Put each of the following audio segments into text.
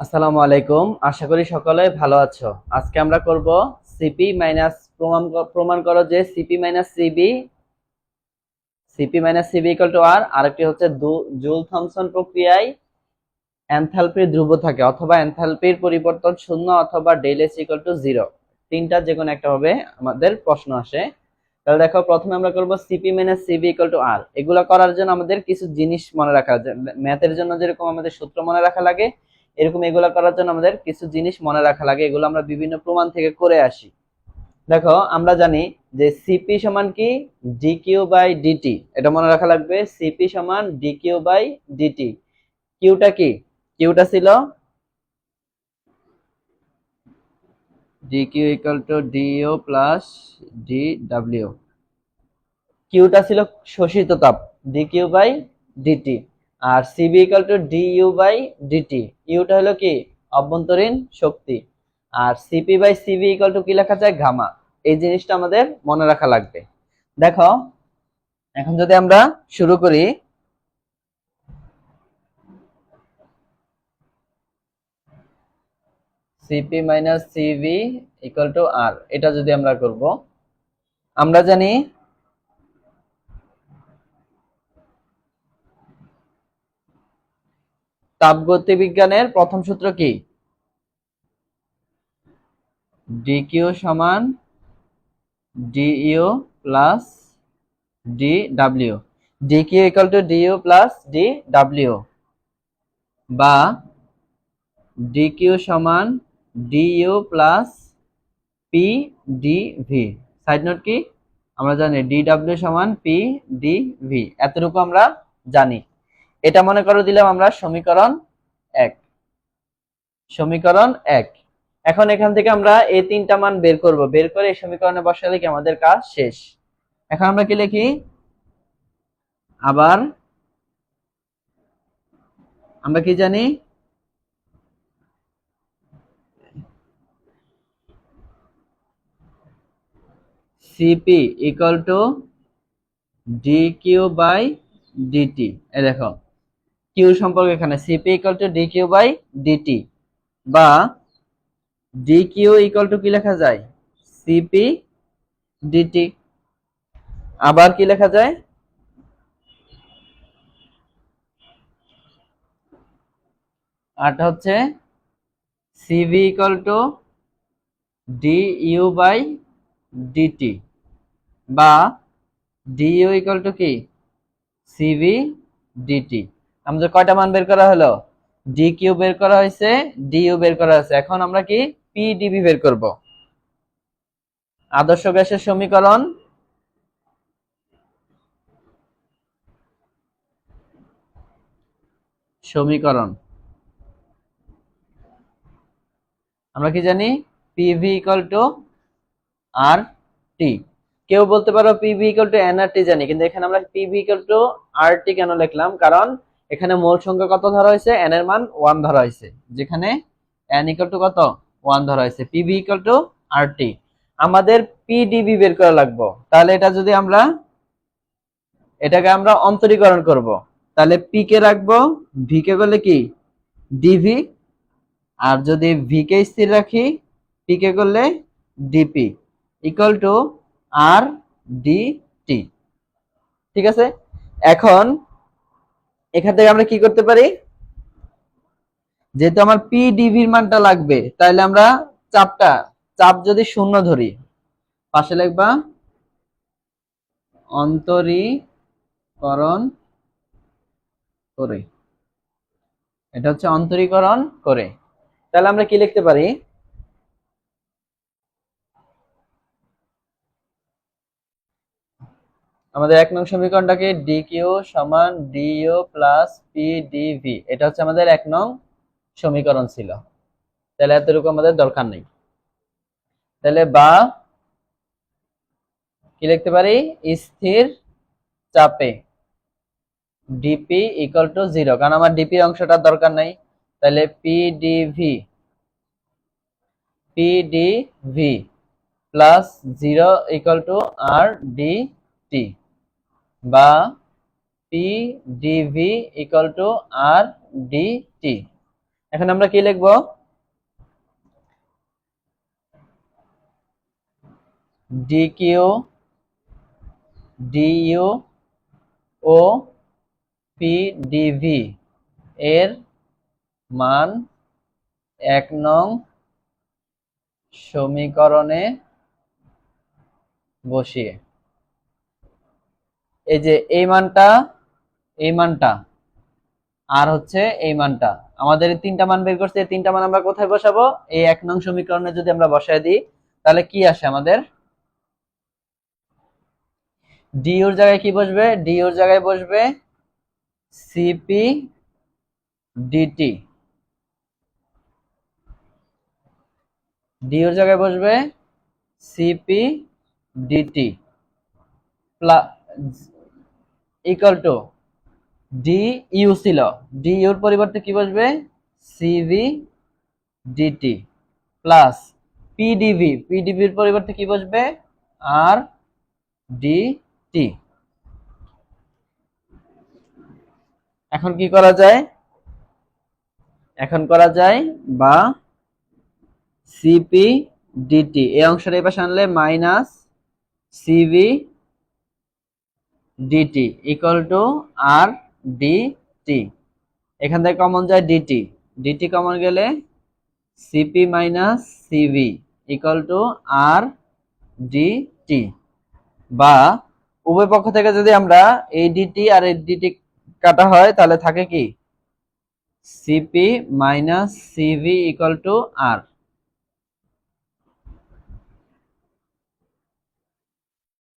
আসসালামু আলাইকুম। আশা করি সকলে ভালো আছো। আজকে আমরা করব সিপি মাইনাস প্রমাণ প্রমাণ করো যে CP minus CV CP minus CV equal to R আরেকটি হচ্ছে জুল থমসন প্রক্রিয়ায় এনথালপির ধ্রুব থাকে অথবা এনথালপির পরিবর্তন শূন্য অথবা del S equal to zero তিনটা যে কোনো একটা হবে, আমাদের প্রশ্ন আসে। তাহলে দেখো, প্রথমে আমরা করব CP minus CV equal to R এগুলো করার জন্য আমাদের কিছু জিনিস মনে রাখা ম্যাথের জন্য যেরকম আমাদের সূত্র মনে রাখা লাগে এরকম এগুলো করার জন্য আমাদের কিছু জিনিস মনে রাখা লাগে, এগুলো আমরা বিভিন্ন প্রমাণ থেকে করে আসি। দেখো, আমরা জানি যে সিপি সমান কি? ডি কিউ বাই ডিটি এটা মনে রাখা লাগবে সিপি সমান ডি কিউ বাই ডিটি কিউটা কি? কিউটা ছিল? D Q equal to DU plus D W কিউটা ছিল শোষিত তাপ D Q by DT R CV equal to D U by DT Yuta হলো কি? অভ্যন্তরীণ শক্তি। আর CP by CV equal to কি লেখা যায়? ঘামা এই জিনিসটা আমাদের মনে রাখা লাগবে। দেখো, এখন যদি আমরা শুরু করি CP minus CV equal to R এটা যদি আমরা করব, আমরা জানি তাপগতিবিজ্ঞানের প্রথম সূত্র কি? ডিকিউ সমান DU plus D W DQ equal to DU plus D W বা ডিকিউ সমান DU plus P D V side note কি? আমরা জানি ডি ডাব্লিউ সমান পি ডি ভি এতটুকু আমরা জানি। এটা মনে করো দিলাম আমরা সমীকরণ এক। সমীকরণ এক। এখন এখান থেকে আমরা এই তিনটা মান বের করব। বের করে এই সমীকরণে বসালে কি আমাদের কাজ শেষ? এখন আমরা কি লিখি? আবার আমরা কি জানি? CP equal to D Q by DT এ দেখো। কিউ সম্পর্কে এখানে? CP equal to D Q by DT বা ডি কিউ ইকুয়াল টু কি লেখা যায়? সিপি ডিটি আবার কি লেখা যায়? আরটা হচ্ছে CV equal to D U by DT বা ডিইউ ইকুয়াল টু কি? সিভি ডিটি আমাদের কয়টা মান বের করা হলো? ডি কিউ বের করা হয়েছে ডিইউ বের করা হয়েছে। এখন আমরা কি পিডিবি বের করব? আদর্শ গ্যাসের সমীকরণ। সমীকরণ। আমরা কি জানি? PV equal to R T কেউ বলতে পারো পিভি ইকুয়াল টু এনআরটি জানি, কিন্তু এখানে আমরা PV equal to R T কেন লিখলাম? কারণ এখানে মোল সংখ্যা কত ধরা হয়েছে? এন এর মান ওয়ান ধরা হয়েছে। যেখানে এন ইকুয়াল টু কত? ওয়ান ধরা হয়েছে। PV equal to R T আমাদের পিডিবি বের করা লাগবো। তাহলে এটা যদি আমরা, এটাকে আমরা অন্তরীকরণ করব। তাহলে পি কে রাখব? ভি কে করলে কি? ডিভি আর যদি ভি কে স্থির রাখি পি কে করলে DP equal to R D T ঠিক আছে? এখন এখান থেকে আমরা কি করতে পারি? যেহেতু আমার পি ডিভির মানটা লাগবে তাহলে আমরা চাপটা, চাপ যদি শূন্য ধরি, পাশে লিখবা, অন্তরীকরণ করে। এটা হচ্ছে অন্তরীকরণ করে। তাহলে আমরা কি লিখতে পারি? আমাদের এক নং সমীকরণটাকে ডি কিউ সমান ডিও প্লাস পি ডিভি এটা হচ্ছে আমাদের এক নং সমীকরণ ছিল। তাহলে এতটুকু আমাদের দরকার নেই। তাহলে বা কি লিখতে পারি? স্থির চাপে ডিপি ইকুয়াল টু জিরো কারণ আমার ডিপি অংশটার দরকার নেই। তাহলে PDV PDV plus zero equal to R D T বা P DV equal to R D T এখন আমরা কি লিখব? ডিকিউ ডিইউ ও পিডিভি এর মান এক নং সমীকরণে বসিয়ে। এই যে এই মানটা এই মানটা, আর হচ্ছে এই মানটা। আমাদের তিনটা মান বের করছে তিনটা মান আমরা কোথায় বসাবো? এই এক নং সমীকরণে যদি আমরা বসায় দিই, তাহলে কি আসে আমাদের? ডি ওর জায়গায় কি বসবে? ডি ওর জায়গায় বসবে সিপি ডিটি ডি ওর জায়গায় বসবে CP DT equal to D U ছিল। ডি ইউর পরিবর্তে কি বসবে? সিভি ডিটি প্লাস পিডিভি পিডিভির পরিবর্তে কি বসবে? আর ডিটি এখন কি করা যায়? এখন করা যায় বা সিপি ডিটি এই অংশটা এই পাশে আনলে minus CV DT equal to R DT এখান থেকে কমন যায় ডিটি ডিটি কমন গেলে CP minus CV equal to R DT বা উভয় পক্ষ থেকে যদি আমরা এই ডিটি আর এই ডিটি কাটা হয়, তাহলে থাকে কি? CP minus CV equal to R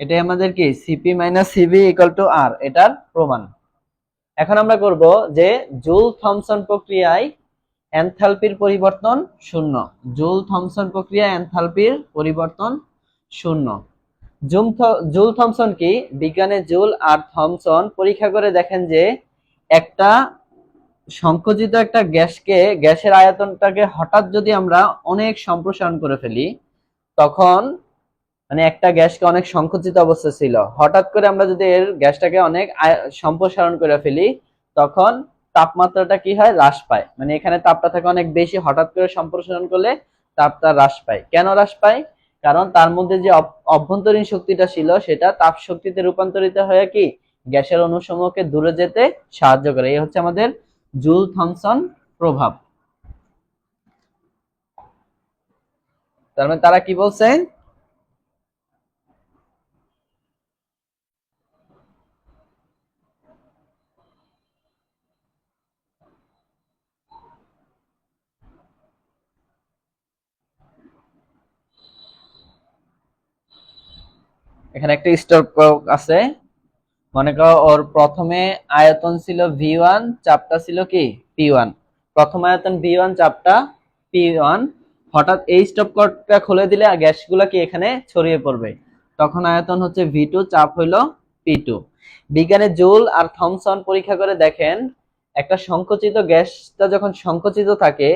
এটাই আমাদের কি? CP minus CV equal to R এটার প্রমাণ। এখন আমরা করব যে জুল থমসন প্রক্রিয়ায় এনথালপির পরিবর্তন শূন্য। জুল থমসন প্রক্রিয়া এনথালপির পরিবর্তন শূন্য। জুম জুল থমসন কি? বিজ্ঞানে জুল আর থমসন পরীক্ষা করে দেখেন যে একটা সংকুচিত একটা গ্যাসকে, গ্যাসের আয়তনটাকে হঠাৎ যদি আমরা অনেক সম্প্রসারণ করে ফেলি, তখন মানে একটা গ্যাসকে অনেক সংকুচিত অবস্থা ছিল। হঠাৎ করে আমরা যদি এর গ্যাসটাকে অনেক সম্প্রসারণ করে ফেলি, তখন তাপমাত্রাটা কি হয়? হ্রাস পায়। মানে এখানে তাপটা থাকে অনেক বেশি। হঠাৎ করে সম্প্রসারণ করলে তাপটা হ্রাস পায়। কেন হ্রাস পায়? কারণ তার মধ্যে যে অভ্যন্তরীণ শক্তিটা ছিল, সেটা তাপ শক্তিতে রূপান্তরিত হয়ে কি? গ্যাসের অনুসমূহকে দূরে যেতে সাহায্য করে। এই হচ্ছে আমাদের জুল থমসন প্রভাব। তার মানে তারা কি বলছেন এখানে একটা স্টপ আছে। মনে করো ওর প্রথমে আয়তন ছিল ভি ওয়ান চাপটা ছিল কি? পি ওয়ান প্রথম আয়তন ভি ওয়ান চাপটা পি ওয়ান হঠাৎ এই স্টপ কটটা খুলে দিলে গ্যাসগুলো কি এখানে ছড়িয়ে পড়বে? তখন আয়তন হচ্ছে ভি টু চাপ হইল পি টু বিজ্ঞানে জুল আর থমসন পরীক্ষা করে দেখেন, একটা সংকুচিত গ্যাসটা যখন সংকুচিত থাকে,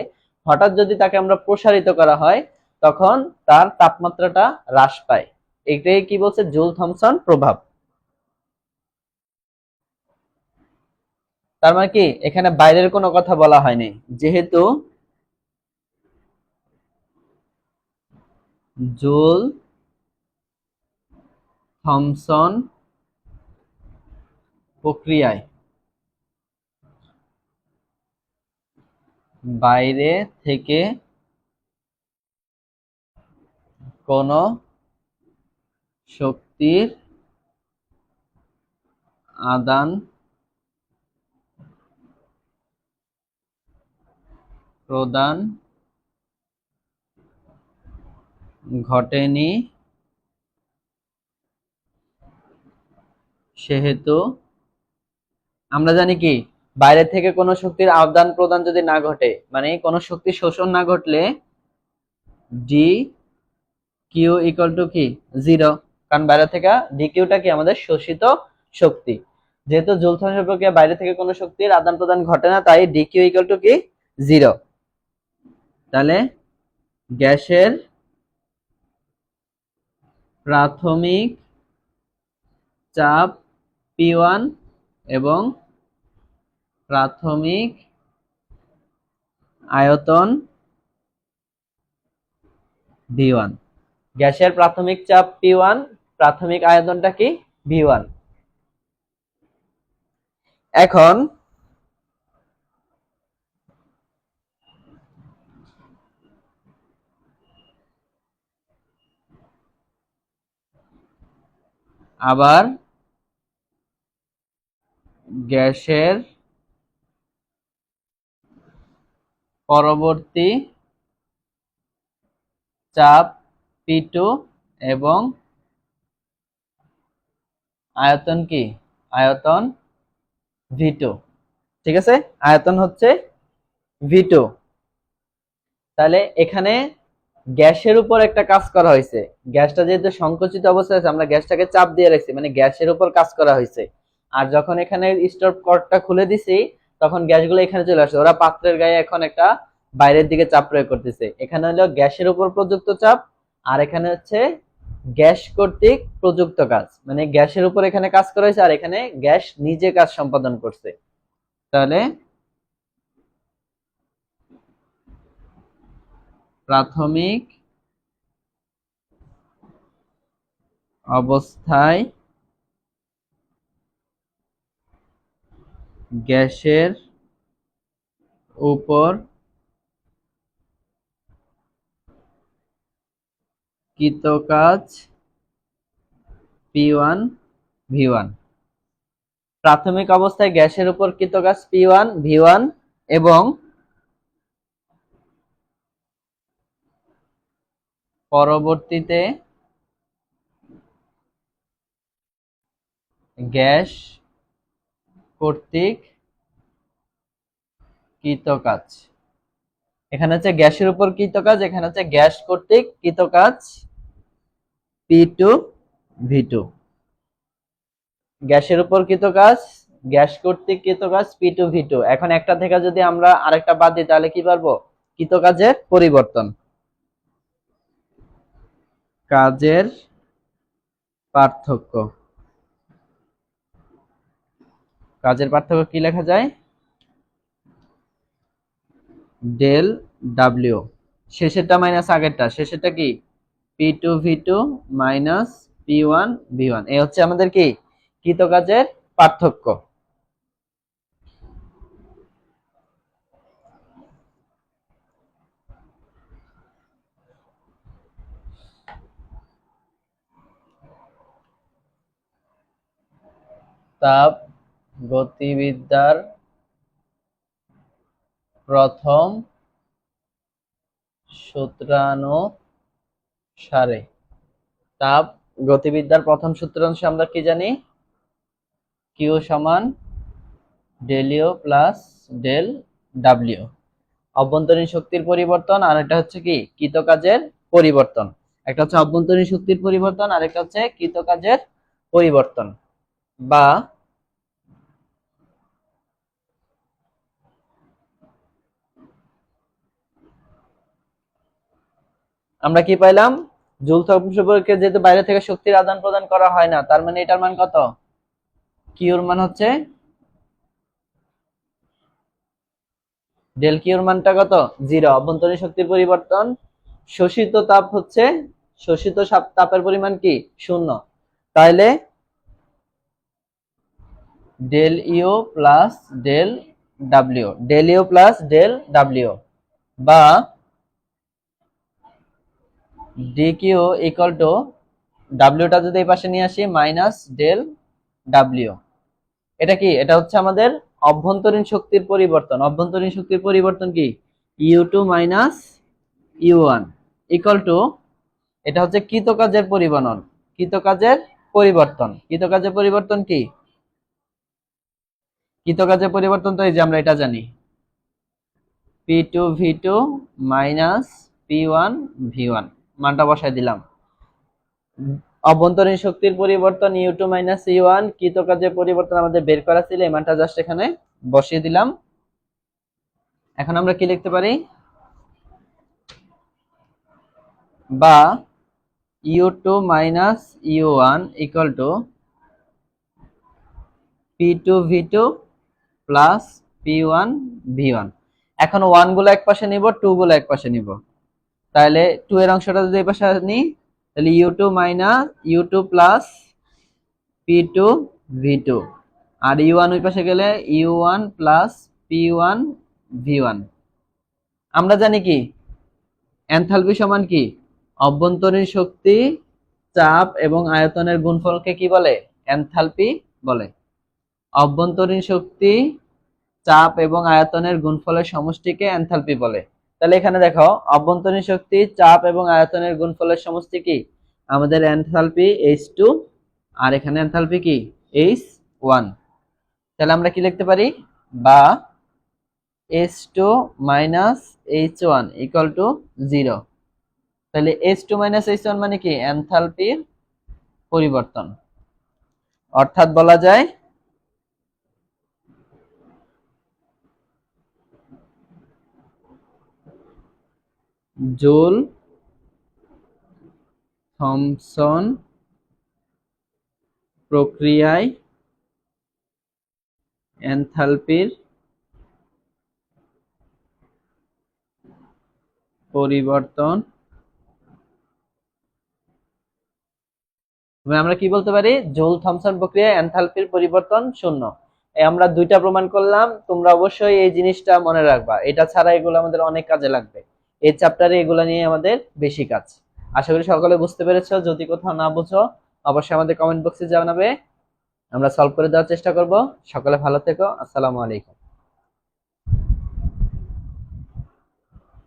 হঠাৎ যদি তাকে আমরা প্রসারিত করা হয়, তখন তার তাপমাত্রাটা হ্রাস পায়। এটাই কি বলছে? জুল থমসন প্রভাব। তার মানে কি? এখানে বাইরের কোনো কথা বলা হয়নি। যেহেতু জুল থমসন প্রক্রিয়ায় বাইরে থেকে কোনো শক্তির আদান প্রদান ঘটেনি, সেহেতু আমরা জানি কি, বাইরে থেকে কোনো শক্তির আদান প্রদান যদি না ঘটে মানে কোনো শক্তি শোষণ না ঘটলে ডি কিউ ইকুয়াল টু কি? জিরো কারণ বাইরে থেকে ডিকিউটা কি আমাদের শোষিত শক্তি? যেহেতু জুলথন প্রক্রিয়া বাইরে থেকে কোনো শক্তির আদান প্রদান ঘটে না, তাই ডিকিউ ইকুয়াল টু কি? জিরো তাহলে গ্যাসের প্রাথমিক চাপ পি ওয়ান এবং প্রাথমিক আয়তন ভি ওয়ান গ্যাসের প্রাথমিক চাপ পি ওয়ান প্রাথমিক আয়তনটা কি? ভি ওয়ান এখন আবার গ্যাসের পরবর্তী চাপ পি টু এবং আয়তন কি? আয়তন ভি টু ঠিক আছে? আয়তন হচ্ছে ভি টু তাহলে এখানে গ্যাসের উপর একটা কাজ করা হয়েছে। গ্যাসটা যেহেতু সংকুচিত অবস্থায় আছে, আমরা গ্যাসটাকে চাপ দিয়ে রাখছি মানে গ্যাসের উপর কাজ করা হয়েছে। আর যখন এখানে স্টপ কর্ডটা খুলে দিছি, তখন গ্যাসগুলো এখানে চলে আসছে। ওরা পাত্রের গায়ে এখন একটা বাইরের দিকে চাপ প্রয়োগ করতেছে। এখানে হলো গ্যাসের উপর প্রযুক্ত চাপ, আর এখানে হচ্ছে গ্যাস কর্তৃক প্রযুক্ত কাজ। মানে গ্যাসের উপর এখানে কাজ করা হয়েছে আর এখানে গ্যাস নিজে কাজ সম্পাদন করছে। তাহলে প্রাথমিক অবস্থায় গ্যাসের উপর কৃতকাজ, পি ওয়ান, ভি ওয়ান। প্রাথমিক অবস্থায় গ্যাসের উপর কৃতকাজ, পি ওয়ান, ভি ওয়ান এবং পরবর্তীতে গ্যাস কর্তৃক কৃতকাজ। এখানে হচ্ছে গ্যাসের উপর কৃতকাজ, এখানে হচ্ছে গ্যাস কর্তৃক কৃতকাজ পি টু ভি টু গ্যাসের উপর কৃতকাজ গ্যাস কর্তৃক কৃতকাজ পি টু ভি টু এখন একটা থেকে যদি আমরা আরেকটা বাদ দিই, তাহলে কি পারব? কৃতকাজের পরিবর্তন। কাজের পার্থক্য। কাজের পার্থক্য কি লেখা যায়? Del W. শেষেরটা মাইনাস আগেরটা। শেষেরটা কি? P two V two minus P one V one এই হচ্ছে আমাদের কি? কৃতকাজের পার্থক্য। তাপ গতিবিদ্যার প্রথম সূত্রানুসারে তাপ, গতিবিদ্যার প্রথম সূত্র সূত্রাংশে আমরা কি জানি? কিউ সমান ডেলিও প্লাস ডেল ডাব্লিউ। অভ্যন্তরীণ শক্তির পরিবর্তন, আর একটা হচ্ছে কি? কৃত কাজের পরিবর্তন। একটা হচ্ছে অভ্যন্তরীণ শক্তির পরিবর্তন, আর একটা হচ্ছে কৃত কাজের পরিবর্তন। বা আমরা কি পাইলাম? যেহেতু বাইরে থেকে শক্তির আদান প্রদান করা হয় না, তার মানে এটার মান কত? কিউর মান হচ্ছে? ডেল কিউর মানটা কত? জিরো। অভ্যন্তরীণ শক্তির পরিবর্তন, শোষিত তাপ হচ্ছে, শোষিত তাপের পরিমাণ কি? শূন্য। তাহলে del U plus del W. Del U plus del W. বা ডিকিউ ইকুয়াল টু ডাব্লিউটা যদি এই পাশে নিয়ে আসি মাইনাস ডেল ডাব্লিউ এটা কি? এটা হচ্ছে আমাদের অভ্যন্তরীণ শক্তির পরিবর্তন। অভ্যন্তরীণ শক্তির পরিবর্তন কি? U two minus U one equal to এটা হচ্ছে কৃতকাজের পরিবর্তন। কৃতকাজের পরিবর্তন। কৃতকাজের পরিবর্তন কি? কৃতকাজের পরিবর্তন তো এই যে আমরা এটা জানি। P two V two minus P one V one মানটা বসাই দিলাম। অভ্যন্তরীণ শক্তির পরিবর্তন U two minus U one কৃতকাজের পরিবর্তন আমাদের বের করা ছিল, এই মানটা জাস্ট এখানে বসিয়ে দিলাম। এখন আমরা কি লিখতে পারি? বা U two minus U one equal to P two V two plus P one V one এখন ওয়ানগুলো এক পাশে নিব টু গুলো এক পাশে নিব। তাহলে টু এর অংশটা যদি এই পাশে নিই, তাহলে U two minus U two plus P two V two আর ইউ ওয়ান ওই পাশে গেলে U one plus P one V one আমরা জানি কি? এনথালপি সমান কি? অভ্যন্তরীণ শক্তি, চাপ এবং আয়তনের গুণফলকে কি বলে? এনথালপি বলে। অভ্যন্তরীণ শক্তি, চাপ এবং আয়তনের গুণফলের সমষ্টিকে এনথালপি বলে। তাহলে এখানে দেখো, অভ্যন্তরীণ শক্তি, চাপ এবং আয়তনের গুণফলের সমষ্টি কি? আমাদের এনথালপি এইচ টু আর এখানে এনথালপি কি? এইচ ওয়ান তাহলে আমরা কি লিখতে পারি? বা H two minus H one equal to zero তাহলে H two minus H one মানে কি? এনথালপির পরিবর্তন। অর্থাৎ বলা যায় জুল থমসন প্রক্রিয়ায় এনথালপির পরিবর্তন। আমরা কি বলতে পারি? জোল থমসন প্রক্রিয়ায় এনথালপির পরিবর্তন শূন্য। আমরা দুইটা প্রমাণ করলাম, তোমরা অবশ্যই এই জিনিসটা মনে রাখবা। এটা ছাড়া এগুলো আমাদের অনেক কাজে লাগবে। এই চ্যাপ্টারে এগুলো নিয়ে আমাদের বেশি কাজ। আশা করি সকলে বুঝতে পেরেছ, যদি কোথাও না বুঝো, অবশ্যই আমাদের কমেন্ট বক্সে জানাবে। আমরা সলভ করে দেওয়ার চেষ্টা করব। সকলে ভালো থেকো। আসসালামু আলাইকুম।